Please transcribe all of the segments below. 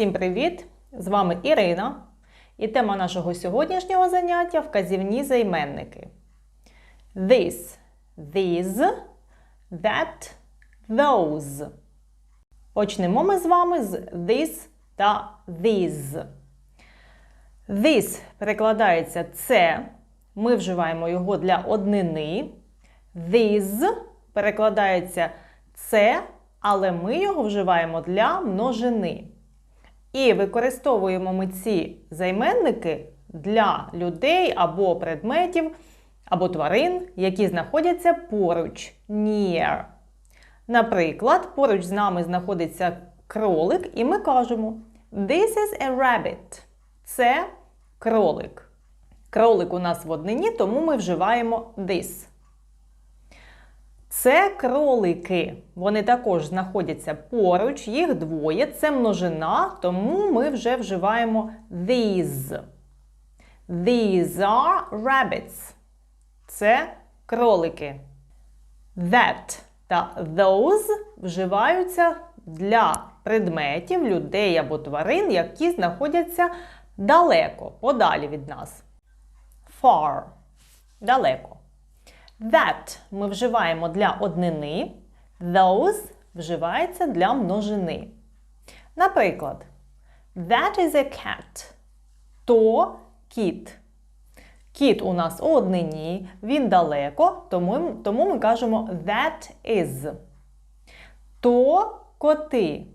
Всім привіт! З вами Ірина. І тема нашого сьогоднішнього заняття вказівні займенники. This, these, that, those. Почнемо ми з вами з this та these. This перекладається це. Ми вживаємо його для однини. These перекладається це, але ми його вживаємо для множини. І використовуємо ми ці займенники для людей або предметів, або тварин, які знаходяться поруч near. Наприклад, поруч з нами знаходиться кролик, і ми кажемо This is a rabbit. Це кролик. Кролик у нас в однині, тому ми вживаємо this. Це кролики. Вони також знаходяться поруч, їх двоє. Це множина, тому ми вже вживаємо these. These are rabbits. Це кролики. That та those вживаються для предметів, людей або тварин, які знаходяться далеко, подалі від нас. Far. Далеко. That ми вживаємо для однини, those вживається для множини. Наприклад, that is a cat. То кіт. Кіт у нас у однині, він далеко, тому, тому ми кажемо that is. То коти.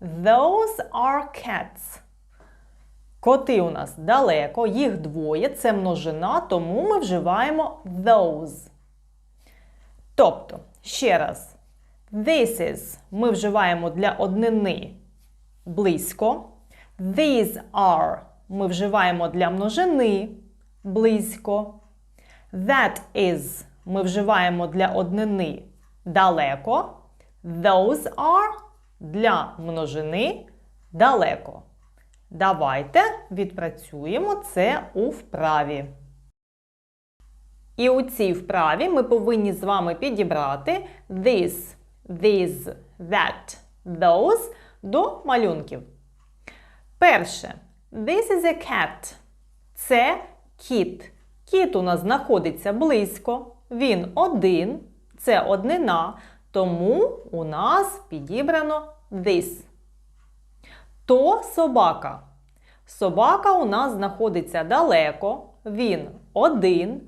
Those are cats. Коти у нас далеко, їх двоє, це множина, тому ми вживаємо those. Тобто, ще раз, this is ми вживаємо для однини близько. These are ми вживаємо для множини близько. That is ми вживаємо для однини далеко. Those are для множини далеко. Давайте відпрацюємо це у вправі. І у цій вправі ми повинні з вами підібрати this, these, that, those до малюнків. Перше. This is a cat. Це кіт. Кіт у нас знаходиться близько. Він один. Це однина. Тому у нас підібрано this. То собака. Собака у нас знаходиться далеко. Він один.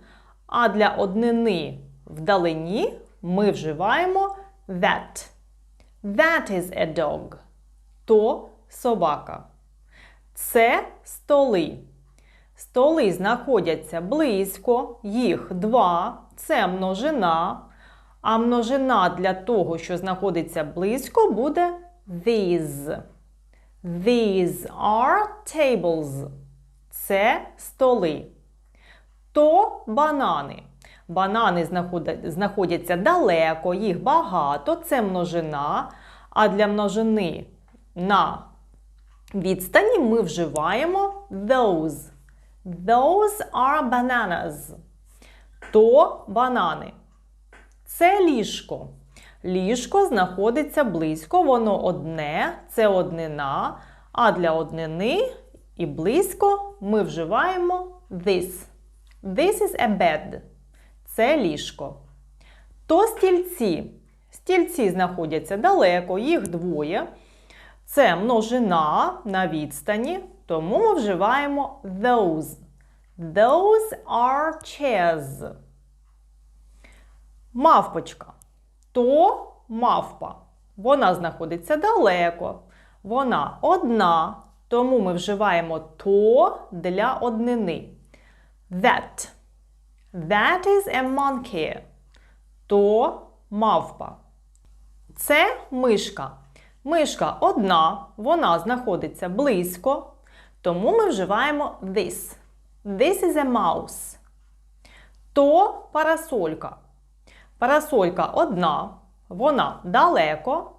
А для однини вдалині ми вживаємо that. That is a dog. То собака. Це столи. Столи знаходяться близько, їх два. Це множина. А множина для того, що знаходиться близько, буде these. These are tables. Це столи то банани. Банани знаходяться далеко, їх багато, це множина. А для множини на відстані ми вживаємо those. Those are bananas. То банани. Це ліжко. Ліжко знаходиться близько, воно одне, це однина. А для однини і близько ми вживаємо this. This is a bed. Це ліжко. То стільці. Стільці знаходяться далеко, їх двоє. Це множина на відстані, тому ми вживаємо those. Those are chairs. Мавпочка. То мавпа. Вона знаходиться далеко. Вона одна, тому ми вживаємо то для однини. That. That is a monkey. То мавпа. Це мишка. Мишка одна, вона знаходиться близько, тому ми вживаємо this. This is a mouse. То парасолька. Парасолька одна, вона далеко,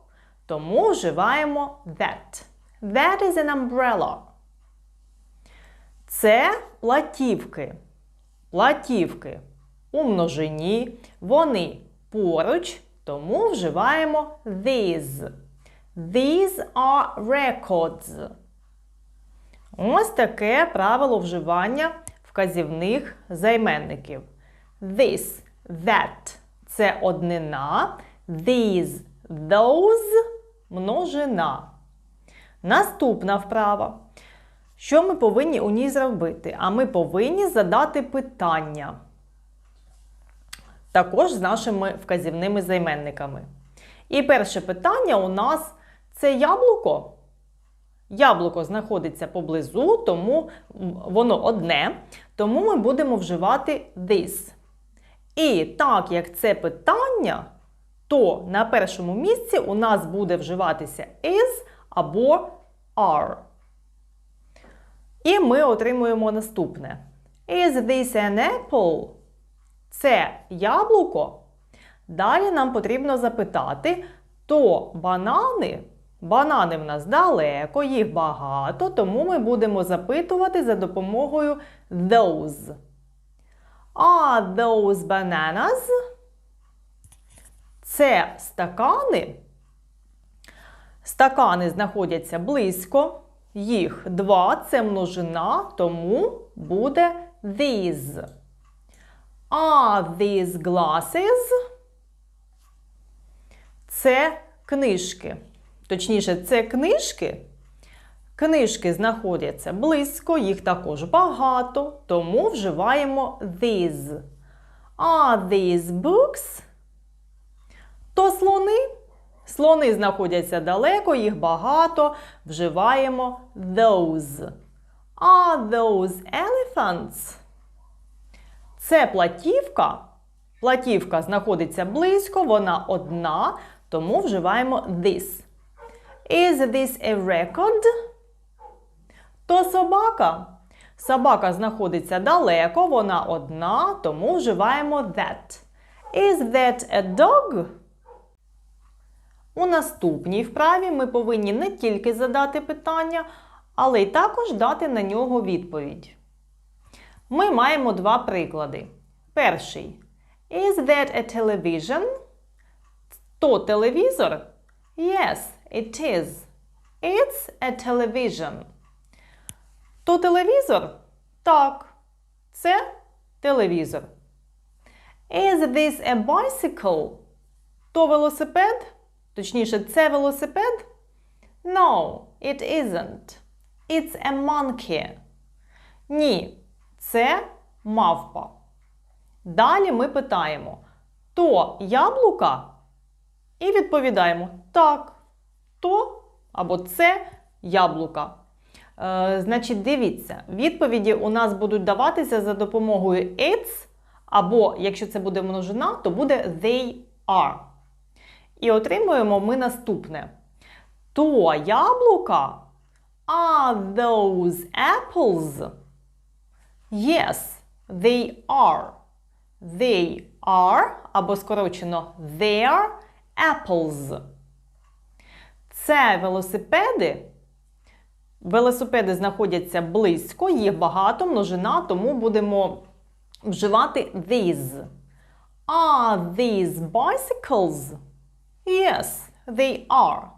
тому вживаємо that. That is an umbrella. Це платівки. Платівки у множині, вони поруч, тому вживаємо these. These are records. Ось таке правило вживання вказівних займенників. This, that це однина, these, those множина. Наступна вправа. Що ми повинні у ній зробити? А ми повинні задати питання. Також з нашими вказівними займенниками. І перше питання у нас це яблуко. Яблуко знаходиться поблизу, тому воно одне, тому ми будемо вживати this. І так як це питання, то на першому місці у нас буде вживатися is або are. І ми отримуємо наступне. Is this an apple? Це яблуко. Далі нам потрібно запитати, то банани. Банани в нас далеко, їх багато, тому ми будемо запитувати за допомогою those. Are those bananas? Це стакани. Стакани знаходяться близько. Їх два це множина, тому буде these. Are these glasses? Це книжки. Точніше, це книжки. Книжки знаходяться близько, їх також багато, тому вживаємо these. Are these books? То слони. Слони знаходяться далеко, їх багато. Вживаємо those. Are those elephants? Це платівка. Платівка знаходиться близько, вона одна, тому вживаємо this. Is this a record? То собака. Собака знаходиться далеко, вона одна, тому вживаємо that. Is that a dog? У наступній вправі ми повинні не тільки задати питання, але й також дати на нього відповідь. Ми маємо два приклади. Перший. Is that a television? То телевізор? Yes, it is. It's a television. То телевізор? Так. Це телевізор. Is this a bicycle? То велосипед? Точніше, це велосипед? No, it isn't. It's a monkey. Ні, це мавпа. Далі ми питаємо: то яблука? І відповідаємо так, то або це яблука. Е, значить, дивіться, відповіді у нас будуть даватися за допомогою it's, або, якщо це буде множина, то буде they are. І отримуємо ми наступне. То яблука? Are those apples? Yes, they are. They are, або скорочено their apples. Це велосипеди. Велосипеди знаходяться близько, їх багато, множина, тому будемо вживати these. Are these bicycles? Yes, they are.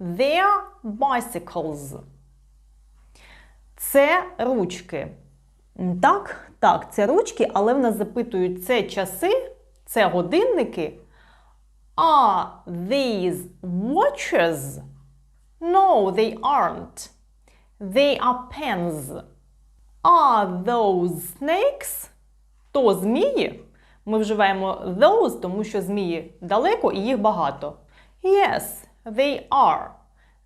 They're bicycles. Це ручки. Так, так, це ручки, але в нас запитують це часи, це годинники. Are these watches? No, they aren't. They are pens. Are those snakes? То змії. Ми вживаємо those, тому що змії далеко і їх багато. Yes, they are.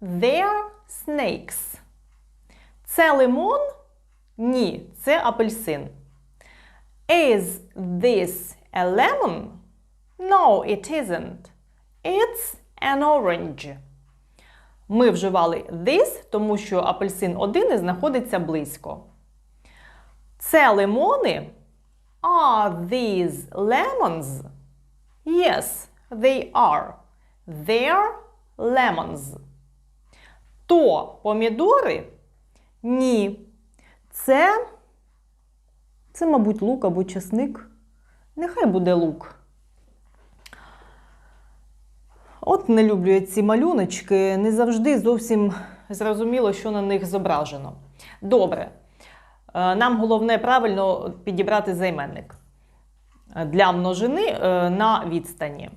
They're snakes. Це лимон? Ні, це апельсин. Is this a lemon? No, it isn't. It's an orange. Ми вживали this, тому що апельсин один і знаходиться близько. Це лимони? Are these lemons? Yes, they are. They're lemons. То помідори? Ні. Це, це, мабуть, лук або часник. Нехай буде лук. От не люблю я ці малюночки, не завжди зовсім зрозуміло, що на них зображено. Добре. Е, Нам головне правильно підібрати займенник для множини е, на відстані.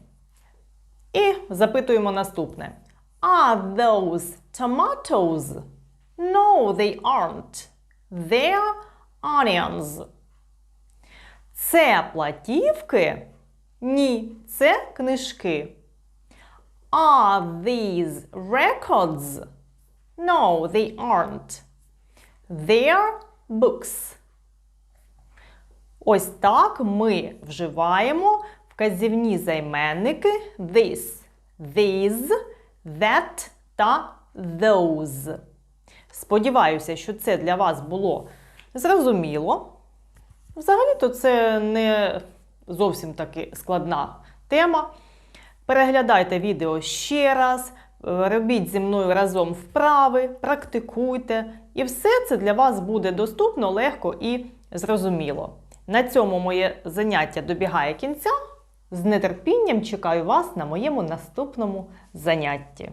І запитуємо наступне. Are those tomatoes? No, they aren't. They're onions. Це платівки? Ні, це книжки. Are these records? No, they aren't. They're books. Ось так ми вживаємо вказівні займенники this, these, that та those. Сподіваюся, що це для вас було зрозуміло. Взагалі-то це не зовсім таки складна тема. Переглядайте відео ще раз, робіть зі мною разом вправи, практикуйте, і все це для вас буде доступно, легко і зрозуміло. На цьому моє заняття добігає кінця. З нетерпінням чекаю вас на моєму наступному занятті.